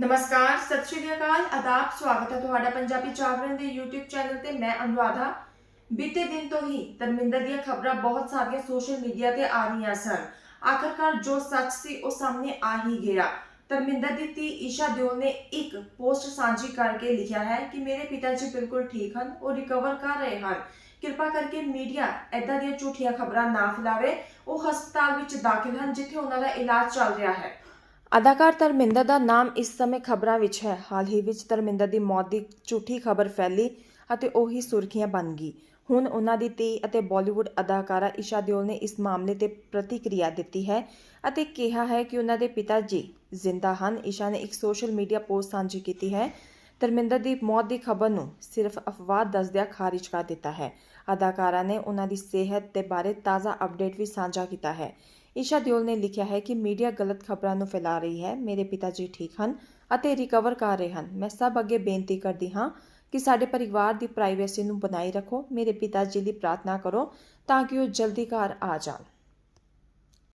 ਨਮਸਕਾਰ, ਸਤਿ ਸ਼੍ਰੀ ਅਕਾਲ, ਆਦਾਬ, ਸਵਾਗਤ ਹੈ ਤੁਹਾਡਾ ਪੰਜਾਬੀ ਜਾਗਰਣ ਦੇ YouTube ਚੈਨਲ ਤੇ ਮੈਂ ਅਨੁਰਾਧਾ। ਬੀਤੇ ਦਿਨ ਤੋਂ ਹੀ ਧਰਮਿੰਦਰ ਦੀਆਂ ਖਬਰਾਂ ਬਹੁਤ ਸਾਰੀਆਂ ਸੋਸ਼ਲ ਮੀਡੀਆ ਤੇ ਆ ਰਹੀਆਂ ਸਨ। ਆਖਰਕਾਰ ਜੋ ਸੱਚ ਸੀ, ਉਹ ਸਾਹਮਣੇ ਆ ਹੀ ਗਿਆ। ਧਰਮਿੰਦਰ ਦੀ ਧੀ ਈਸ਼ਾ ਦਿਓਲ ਨੇ ਇੱਕ ਪੋਸਟ ਸਾਂਝੀ ਕਰਕੇ ਲਿਖਿਆ ਹੈ ਕਿ ਮੇਰੇ ਪਿਤਾ ਜੀ ਬਿਲਕੁਲ ਠੀਕ ਹਨ, ਉਹ ਰਿਕਵਰ ਕਰ ਰਹੇ ਹਨ। ਕਿਰਪਾ ਕਰਕੇ ਮੀਡੀਆ ਐਦਾਂ ਦੀਆਂ ਝੂਠੀਆਂ ਖਬਰਾਂ ਨਾ ਫੈਲਾਵੇ। ਉਹ ਹਸਪਤਾਲ ਵਿੱਚ ਦਾਖਲ ਹਨ, ਜਿੱਥੇ ਉਹਨਾਂ ਦਾ ਇਲਾਜ ਚੱਲ ਰਿਹਾ ਹੈ। ਅਦਾਕਾਰ ਧਰਮਿੰਦਰ ਦਾ ਨਾਮ ਇਸ ਸਮੇਂ ਖਬਰਾਂ ਵਿੱਚ ਹੈ। ਹਾਲ ਹੀ ਵਿੱਚ ਧਰਮਿੰਦਰ ਦੀ ਮੌਤ ਦੀ ਝੂਠੀ ਖਬਰ ਫੈਲੀ ਅਤੇ ਉਹੀ ਸੁਰਖੀਆਂ ਬਣ ਗਈ। ਹੁਣ ਉਹਨਾਂ ਦੀ ਧੀ ਅਤੇ ਬਾਲੀਵੁੱਡ ਅਦਾਕਾਰਾ ਈਸ਼ਾ ਦਿਓਲ ਨੇ ਇਸ ਮਾਮਲੇ ਤੇ ਪ੍ਰਤੀਕਿਰਿਆ ਦਿੱਤੀ ਹੈ ਅਤੇ ਕਿਹਾ ਹੈ ਕਿ ਉਹਨਾਂ ਦੇ ਪਿਤਾ ਜੀ ਜ਼ਿੰਦਾ ਹਨ। ਈਸ਼ਾ ਨੇ ਇੱਕ ਸੋਸ਼ਲ ਮੀਡੀਆ ਪੋਸਟ ਸਾਂਝੀ ਕੀਤੀ ਹੈ। ਧਰਮਿੰਦਰ ਦੀ ਮੌਤ ਦੀ ਖਬਰ ਨੂੰ ਸਿਰਫ ਅਫਵਾਹ ਦੱਸਦਿਆਂ ਖਾਰਿਜ ਕਰ ਦਿੱਤਾ ਹੈ। ਅਦਾਕਾਰਾ ਨੇ ਉਹਨਾਂ ਦੀ ਸਿਹਤ ਦੇ ਬਾਰੇ ਤਾਜ਼ਾ ਅਪਡੇਟ ਵੀ ਸਾਂਝਾ ਕੀਤਾ ਹੈ। ਈਸ਼ਾ ਦਿਓਲ ਨੇ ਲਿਖਿਆ ਹੈ ਕਿ ਮੀਡੀਆ ਗਲਤ ਖਬਰਾਂ ਨੂੰ ਫੈਲਾ ਰਹੀ ਹੈ। ਮੇਰੇ ਪਿਤਾ ਜੀ ਠੀਕ ਹਨ ਅਤੇ ਰਿਕਵਰ ਕਰ ਰਹੇ ਹਨ। ਮੈਂ ਸਭ ਅੱਗੇ ਬੇਨਤੀ ਕਰਦੀ ਹਾਂ ਕਿ ਸਾਡੇ ਪਰਿਵਾਰ ਦੀ ਪ੍ਰਾਈਵੇਸੀ ਨੂੰ ਬਣਾਈ ਰੱਖੋ। ਮੇਰੇ ਪਿਤਾ ਜੀ ਲਈ ਪ੍ਰਾਰਥਨਾ ਕਰੋ ਤਾਂ ਕਿ ਉਹ ਜਲਦੀ ਘਰ ਆ ਜਾਣ।